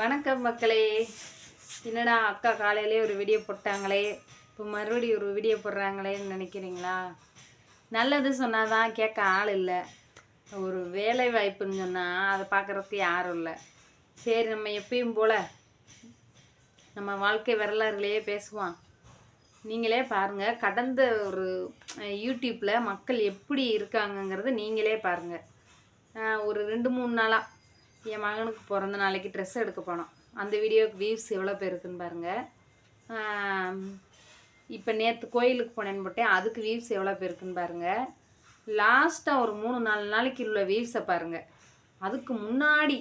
வணக்கம் மக்களே. என்னடா அக்கா காலையிலே ஒரு வீடியோ போட்டாங்களே? இப்போ மறுபடியும் ஒரு வீடியோ போடுறாங்களேன்னு நினைக்கிறீங்களா? நல்லது சொன்னால் தான் கேட்க ஆள் இல்லை. ஒரு வேலை வாய்ப்புன்னு சொன்னால் அதை பார்க்குறதுக்கு யாரும் இல்லை. சரி நம்ம எப்பயும் போல் நம்ம வாழ்க்கை வரலாறுலேயே பேசுவோம். நீங்களே பாருங்கள் கடந்த ஒரு யூடியூப்பில் மக்கள் எப்படி இருக்காங்கங்கிறத நீங்களே பாருங்கள் ஒரு ரெண்டு மூணு நாளாக என் மகனுக்கு பிறந்த நாளைக்கு ட்ரெஸ் எடுக்க போனோம் அந்த வீடியோக்கு வியூஸ் எவ்வளோ பேர் இருக்குன்னு பாருங்கள் இப்போ நேற்று கோயிலுக்கு போனேன்னு போட்டேன். அதுக்கு வியூஸ் எவ்வளோ பேர் இருக்குன்னு பாருங்கள் லாஸ்ட்டாக ஒரு மூணு நாலு நாளைக்கு உள்ள வியூஸை பாருங்கள் அதுக்கு முன்னாடி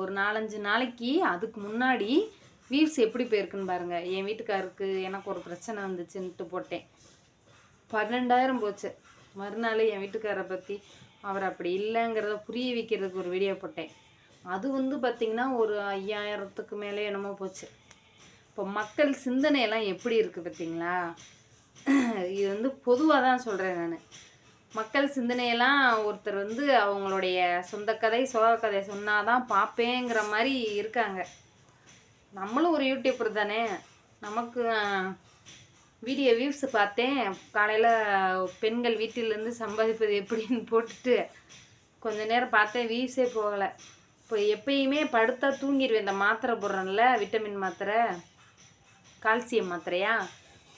ஒரு நாலஞ்சு நாளைக்கு அதுக்கு முன்னாடி வியூஸ் எப்படி போயிருக்குன்னு பாருங்கள் என் வீட்டுக்காருக்கு எனக்கு ஒரு பிரச்சனை வந்துச்சுன்ட்டு போட்டேன். பன்னெண்டாயிரம் போச்சு. மறுநாள் என் வீட்டுக்காரரை பற்றி அவர் அப்படி இல்லைங்கிறத புரிய வைக்கிறதுக்கு ஒரு வீடியோ போட்டேன். அது வந்து பார்த்திங்கன்னா ஒரு ஐயாயிரத்துக்கு மேலே என்னமோ போச்சு. இப்போ மக்கள் சிந்தனையெல்லாம் எப்படி இருக்குது பார்த்திங்களா இது வந்து பொதுவாக தான் சொல்கிறேன் நான். மக்கள் சிந்தனையெல்லாம் ஒருத்தர் வந்து அவங்களுடைய சொந்த கதை சோக கதை சொன்னாதான் பார்ப்பேங்கிற மாதிரி இருக்காங்க. நம்மளும் ஒரு யூடியூப்பர் தானே. நமக்கு வீடியோ வியூஸ் பார்த்தேன். காலையில் பெண்கள் வீட்டிலேருந்து சம்பாதிப்பது எப்படின்னு போட்டுட்டு கொஞ்ச நேரம் பார்த்தேன். வியூஸே போகலை. இப்போ எப்பயுமே படுத்தா தூங்கிடுவேன் இந்த மாத்திரை போடுறேன்ல விட்டமின் மாத்திரை கால்சியம் மாத்திரையா?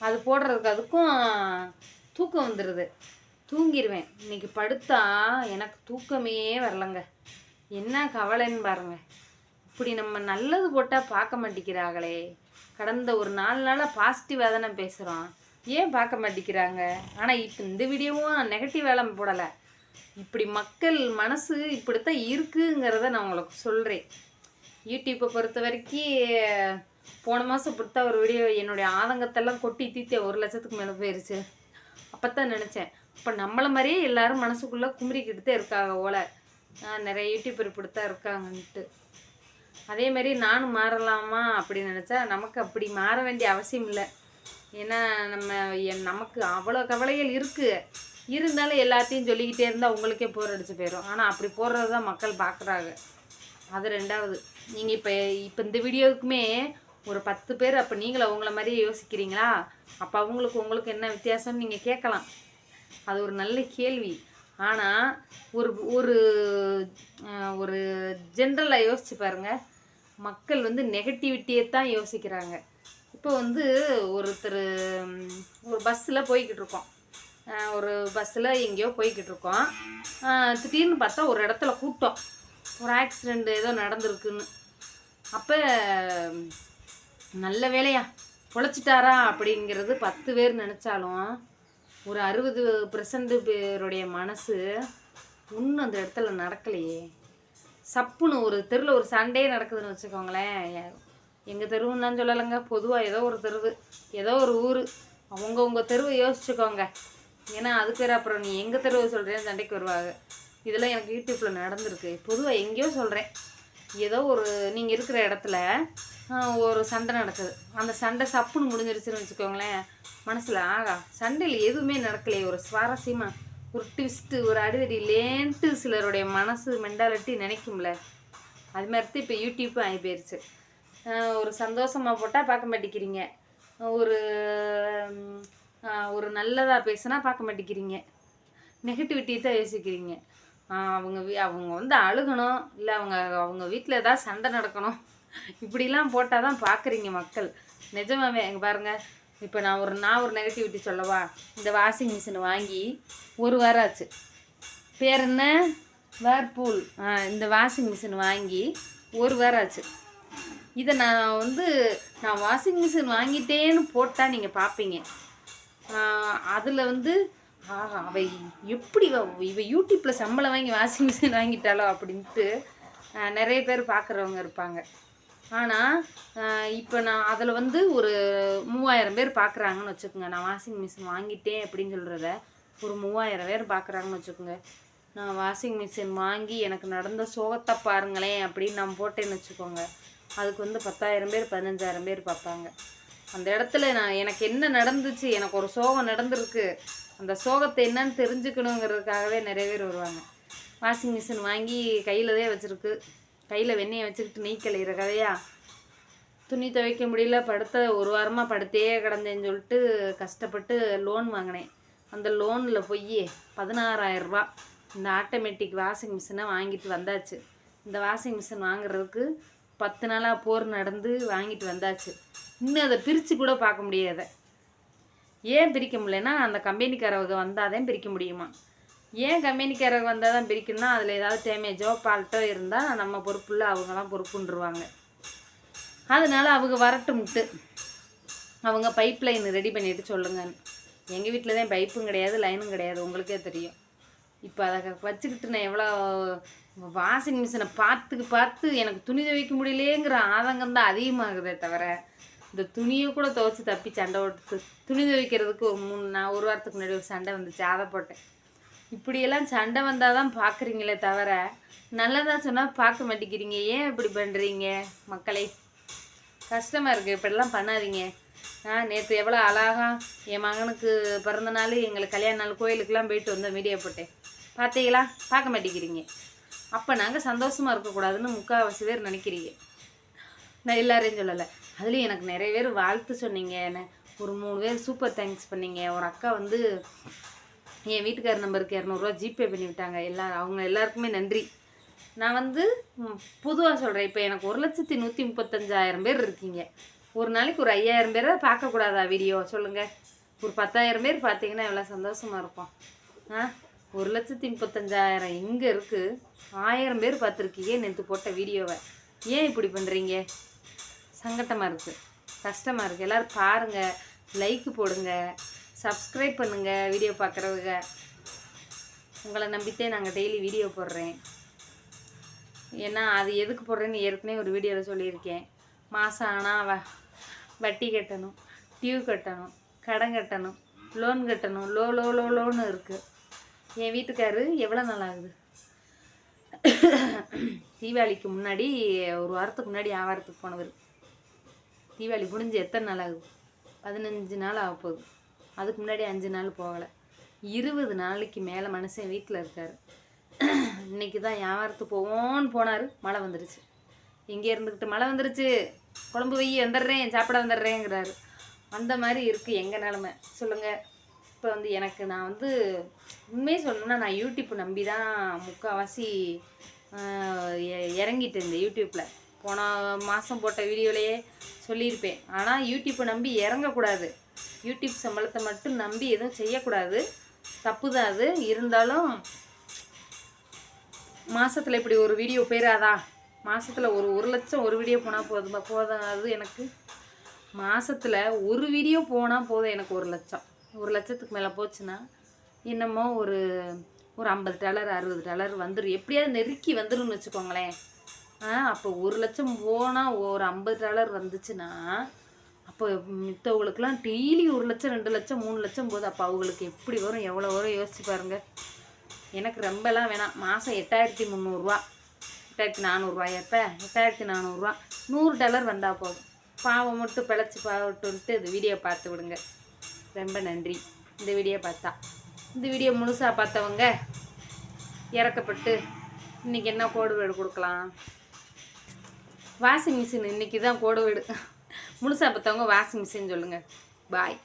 அது போடுறதுக்கு அதுக்கும் தூக்கம் வந்துடுது தூங்கிடுவேன் இன்னைக்கு படுத்தா எனக்கு தூக்கமே வரலங்க. என்ன கவலைன்னு பாருங்க. இப்படி நம்ம நல்லது போட்டால் பார்க்க மாட்டேங்கிறாங்களே. கடந்த ஒரு நாலு நாளாக பாசிட்டிவாக தானே பேசுகிறோம் ஏன் பார்க்க மாட்டேங்கிறாங்க? ஆனால் இப்போ இந்த வீடியோவும் நெகட்டிவ் வேலை போடலை. இப்படி மக்கள் மனசு இப்படித்தான் இருக்குங்கிறத நான் உங்களுக்கு சொல்கிறேன் யூடியூப்பை பொறுத்த வரைக்கும் போன மாதம் இப்படித்தான் ஒரு வீடியோ என்னுடைய ஆதங்கத்தெல்லாம் கொட்டி தீத்தே ஒரு லட்சத்துக்கு மேலே போயிருச்சு. அப்போ தான் நினச்சேன். இப்போ நம்மளை மாதிரியே எல்லாரும் மனசுக்குள்ளே குமுறிக்கிட்டு தான் இருக்காங்க ஓல நிறைய யூடியூபர் இப்படித்தான் இருக்காங்கன்ட்டு. அதே மாதிரி நானும் மாறலாமா அப்படின்னு நினச்சா நமக்கு அப்படி மாற வேண்டிய அவசியம் இல்லை. ஏன்னா நம்ம என் நமக்கு அவ்வளோ கவலைகள் இருக்குது இருந்தாலும் எல்லாத்தையும் சொல்லிக்கிட்டே இருந்தால் உங்களுக்கே போர் அடிச்சு போயிடும் ஆனால் அப்படி போடுறது தான் மக்கள் பார்க்குறாங்க அது ரெண்டாவது. நீங்கள் இப்போ இப்போ இந்த வீடியோவுக்குமே ஒரு பத்து பேர் அப்போ நீங்களும் அவங்கள மாதிரியே யோசிக்கிறீங்களா? அப்போ அவங்களுக்கு உங்களுக்கு என்ன வித்தியாசம்னு நீங்கள் கேட்கலாம். அது ஒரு நல்ல கேள்வி. ஆனால் ஒரு ஒரு ஒரு ஜென்ரலாக யோசிச்சு பாருங்கள் மக்கள் வந்து நெகட்டிவிட்டியை தான் யோசிக்கிறாங்க. இப்போ வந்து ஒருத்தர் ஒரு பஸ்ஸில் போய்கிட்டு இருக்கோம். ஒரு பஸ்ஸில் எங்கேயோ போய்கிட்டு இருக்கோம் திடீர்னு பார்த்தா ஒரு இடத்துல கூட்டம். ஒரு ஆக்சிடெண்ட் ஏதோ நடந்திருக்குன்னு. அப்போ நல்ல வேலையா பொழைச்சிட்டாரா அப்படிங்கிறது பத்து பேர் நினச்சாலும் ஒரு அறுபது பர்சன்ட் பேருடைய மனசு இன்னும் அந்த இடத்துல நடக்கலையே. சப்புன்னு ஒரு தெருவில் ஒரு சண்டையே நடக்குதுன்னு வச்சுக்கோங்களேன். எங்கள் தெருவுன்னு சொல்லலைங்க. பொதுவாக ஏதோ ஒரு தெருவு ஏதோ ஒரு ஊர். அவங்கவுங்க தெருவை யோசிச்சுக்கோங்க. ஏன்னா அதுக்கு வேறு அப்புறம் நீ எங்கள் தெருவு சொல்கிறேன்னு சண்டைக்கு வருவாங்க. இதெல்லாம் எனக்கு யூடியூப்பில் நடந்திருக்கு. பொதுவாக எங்கேயோ சொல்கிறேன் ஏதோ ஒரு நீங்கள் இருக்கிற இடத்துல ஒரு சண்டை நடக்குது. அந்த சண்டை சப்புன்னு முடிஞ்சிருச்சுன்னு வச்சுக்கோங்களேன் மனசில் ஆகா சண்டையில் எதுவுமே நடக்கலையே. ஒரு சுவாரஸ்யமாக ஒரு ட்விஸ்ட்டு ஒரு அடிதடி லேன்ட்டு சிலருடைய மனசு மென்டாலிட்டி நினைக்கும்ல. அது மாதிரி தான் இப்போ யூடியூப்பும் ஆகி போயிருச்சு. ஒரு சந்தோஷமாக போட்டால் பார்க்க மாட்டேங்கிறீங்க. ஒரு ஒரு நல்லதாக பேசுனா பார்க்க மாட்டேங்கிறீங்க. நெகட்டிவிட்டி தான் யோசிக்கிறீங்க. அவங்க வீ- அவங்க வந்து அழுகணும். இல்லை அவங்க அவங்க வீட்டில் ஏதாவது சண்டை நடக்கணும். இப்படிலாம் போட்டால் தான் பார்க்குறீங்க மக்கள். நிஜமாவே இங்கே பாருங்கள் இப்போ நான் ஒரு நான் ஒரு நெகட்டிவிட்டி சொல்லவா? இந்த வாஷிங் மிஷின் வாங்கி ஒரு வாரம் ஆச்சு. பேர் என்ன? வேர்பூல் இந்த வாஷிங் மிஷின் வாங்கி ஒரு வாரம் ஆச்சு. இதை நான் வந்து நான் வாஷிங் மிஷின் வாங்கிட்டேன்னு போட்டால் நீங்கள் பார்ப்பீங்க. அதில் வந்து ஆஹா அவை எப்படி இவ யூடியூப்பில் சம்பளம் வாங்கி வாஷிங் மிஷின் வாங்கிட்டாலோ அப்படின்ட்டு நிறைய பேர் பார்க்குறவங்க இருப்பாங்க. ஆனால் இப்போ நான் அதில் வந்து ஒரு மூவாயிரம் பேர் பார்க்குறாங்கன்னு வச்சுக்கோங்க. நான் வாஷிங் மிஷின் வாங்கிட்டேன் அப்படின்னு சொல்கிறத ஒரு மூவாயிரம் பேர் பார்க்குறாங்கன்னு வச்சுக்கோங்க. நான் வாஷிங் மிஷின் வாங்கி எனக்கு நடந்த சோகத்தை பாருங்களேன் அப்படின்னு நான் போட்டேன்னு வச்சுக்கோங்க. அதுக்கு வந்து பத்தாயிரம் பேர் பதினஞ்சாயிரம் பேர் பார்ப்பாங்க அந்த இடத்துல நான் எனக்கு என்ன நடந்துச்சு எனக்கு ஒரு சோகம் நடந்திருக்கு அந்த சோகத்தை என்னன்னு தெரிஞ்சுக்கணுங்கிறதுக்காகவே நிறைய பேர் வருவாங்க. வாஷிங் மிஷின் வாங்கி கையில் தான் வச்சுருக்கு. கையில் வெண்ணெயை வச்சுக்கிட்டு நெய் கலையிற கதையா துணி துவைக்க முடியல படுத்த ஒரு வாரமாக படுத்தே கிடந்தேன்னு சொல்லிட்டு கஷ்டப்பட்டு லோன் வாங்கினேன். அந்த லோனில் போய் பதினாறாயிரரூபா இந்த ஆட்டோமேட்டிக் வாஷிங் மிஷினை வாங்கிட்டு வந்தாச்சு. இந்த வாஷிங் மிஷின் வாங்குறதுக்கு பத்து நாளாக போர் நடந்து வாங்கிட்டு வந்தாச்சு. இன்னும் அதை பிரித்து கூட பார்க்க முடியாத. ஏன் பிரிக்க முடியலன்னா அந்த கம்பெனிக்காரவங்க வந்தால் பிரிக்க முடியுமா? ஏன் கம்பெனிக்காரங்க வந்தால் தான் பிரிக்கணும்னா அதில் ஏதாவது டேமேஜோ பால்ட்டோ இருந்தால் நம்ம பொறுப்புள்ள இல்லை பொறுப்புன்றுவாங்க. அதனால் அவங்க வரட்டும்ட்டு. அவங்க பைப் லைன் ரெடி பண்ணிட்டு சொல்லுங்கன்னு. எங்கள் வீட்டில் தான் பைப்பும் கிடையாது லைனும் கிடையாது உங்களுக்கே தெரியும். இப்போ அதை வச்சுக்கிட்டு நான் எவ்வளோ வாஷிங் மிஷினை பார்த்துக்கு பார்த்து எனக்கு துணி துவைக்க முடியலேங்கிற ஆதங்கம் தான் அதிகமாகுதே தவிர இந்த துணியை கூட துவைச்சி தப்பி சண்டை ஓட்டு துணி துவைக்கிறதுக்கு ஒரு மூணு நான் ஒரு வாரத்துக்கு முன்னாடி ஒரு சண்டை வந்துச்சு அதை போட்டேன். இப்படியெல்லாம் சண்டை வந்தால் தான் பார்க்குறீங்களே தவிர நல்லதாக சொன்னால் பார்க்க மாட்டேங்கிறீங்க. ஏன் இப்படி பண்ணுறீங்க மக்களை? கஷ்டமாக இருக்குது இப்படிலாம் பண்ணாதீங்க. ஆ நேற்று எவ்வளோ அழகா என் மகனுக்கு பிறந்த நாள் எங்களுக்கு கல்யாண நாள் கோயிலுக்கெல்லாம் போயிட்டு வந்தோம் வீடியோ போட்டேன். பார்த்தீங்களா பார்க்க மாட்டேங்கிறீங்க. அப்போ நாங்கள் சந்தோஷமாக இருக்கக்கூடாதுன்னு முக்கால்வாசி பேர் நினைக்கிறீங்க. நான் எல்லாரையும் சொல்லலை. அதுலேயும் எனக்கு நிறைய பேர் வாழ்த்து சொன்னீங்க. என்ன ஒரு மூணு பேர் சூப்பர் தேங்க்ஸ் பண்ணீங்க. ஒரு அக்கா வந்து என் வீட்டுக்கார நம்பருக்கு இரநூறுவா ஜிபே பண்ணிவிட்டாங்க எல்லா அவங்க எல்லாருக்குமே நன்றி. நான் வந்து பொதுவாக சொல்கிறேன் இப்போ எனக்கு ஒரு லட்சத்தி நூற்றி முப்பத்தஞ்சாயிரம் பேர் இருக்கீங்க. ஒரு நாளைக்கு ஒரு ஐயாயிரம் பேரை பார்க்கக்கூடாதா வீடியோ சொல்லுங்கள் ஒரு பத்தாயிரம் பேர் பார்த்தீங்கன்னா எவ்வளோ சந்தோஷமாக இருக்கும் ஆ? ஒரு லட்சத்தி முப்பத்தஞ்சாயிரம் இங்கே இருக்குது ஆயிரம் பேர் பார்த்துருக்கீங்க நேற்று போட்ட வீடியோவை? ஏன் இப்படி பண்ணுறீங்க சங்கட்டமாக இருக்குது கஷ்டமாக இருக்குது எல்லோரும் பாருங்கள் லைக்கு போடுங்க. சப்ஸ்கிரைப் பண்ணுங்கள் வீடியோ பார்க்குறவங்க. உங்களை நம்பித்தே நாங்கள் டெய்லி வீடியோ போடுறேன். ஏன்னா அது எதுக்கு போடுறேன்னு ஏற்கனவே ஒரு வீடியோவில் சொல்லியிருக்கேன். மாதம் ஆனால் வட்டி கட்டணும் டியூ கட்டணும் கடன் கட்டணும் லோன் கட்டணும். லோ லோ லோ லோன்னு இருக்குது என் வீட்டுக்காரு எவ்வளோ நாள் ஆகுது? தீபாவளிக்கு முன்னாடி ஒரு வாரத்துக்கு முன்னாடி வியாபாரத்துக்கு போனவர். தீபாவளி முடிஞ்சு எத்தனை நாள் ஆகுது? பதினஞ்சு நாள் ஆக போகுது. அதுக்கு முன்னாடி அஞ்சு நாள் போகலை. இருபது நாளைக்கு மேலே மனுஷன் வீட்டில் இருக்கார். இன்னைக்கு தான் வியாபாரத்துக்கு போவோன்னு போனார். மழை வந்துடுச்சு இங்கே இருந்துக்கிட்டு மழை வந்துருச்சு. குழம்பு வை வந்துடுறேன் சாப்பிட வந்துடுறேங்கிறாரு. அந்த மாதிரி இருக்குது எங்கள் நிலமை. சொல்லுங்கள் இப்போ வந்து எனக்கு நான் வந்து உண்மையே சொல்லணும்னா நான் யூடியூப் நம்பி தான் முக்கால்வாசி இறங்கிட்டேன் இந்த யூடியூப்பில் போன மாதம் போட்ட வீடியோலையே சொல்லியிருப்பேன். ஆனால் யூடியூப்பை நம்பி இறங்கக்கூடாது. யூடியூப் சம்பளத்தை மட்டும் நம்பி எதுவும் செய்யக்கூடாது. தப்பு தான் அது. இருந்தாலும் மாதத்தில் இப்படி ஒரு வீடியோ போயிடாதா மாதத்தில் ஒரு ஒரு லட்சம் ஒரு வீடியோ போனால் போதும்? போதாது எனக்கு. மாதத்தில் ஒரு வீடியோ போனால் போதும் எனக்கு ஒரு லட்சம். ஒரு லட்சத்துக்கு மேலே போச்சுன்னா என்னமோ ஒரு ஒரு ஐம்பது டாலர் அறுபது டாலர் வந்துடும் எப்படியாவது நெருக்கி வந்துடும்னு வச்சுக்கோங்களேன். அப்போ ஒரு லட்சம் போனால் ஒரு ஐம்பது டாலர் வந்துச்சுன்னா அப்போ மித்தவங்களுக்குலாம் டெய்லி ஒரு லட்சம் ரெண்டு லட்சம் மூணு லட்சம் போது அப்போ அவங்களுக்கு எப்படி வரும்? எவ்வளோ வரும்? யோசிச்சு பாருங்கள் எனக்கு ரொம்பலாம் வேணாம். மாதம் எட்டாயிரத்தி முந்நூறுரூவா எட்டாயிரத்தி நானூறுரூவாயா இப்போ எட்டாயிரத்தி நானூறுரூவா நூறு டாலர் வந்தால் போதும். பாவம் மட்டும் பிழைச்சி பாவட்டுன்ட்டு இந்த வீடியோ பார்த்து விடுங்க. ரொம்ப நன்றி. இந்த வீடியோ பார்த்தா. இந்த வீடியோ முழுசாக பார்த்தவங்க இறக்கப்பட்டு இன்றைக்கி என்ன கோடு வீடு கொடுக்கலாம்? வாஷிங் மிஷின் இன்றைக்கி தான் கோடு வீடு முழுசாக பார்த்தவங்க வாஷிங் மிஷின் சொல்லுங்கள் பாய்.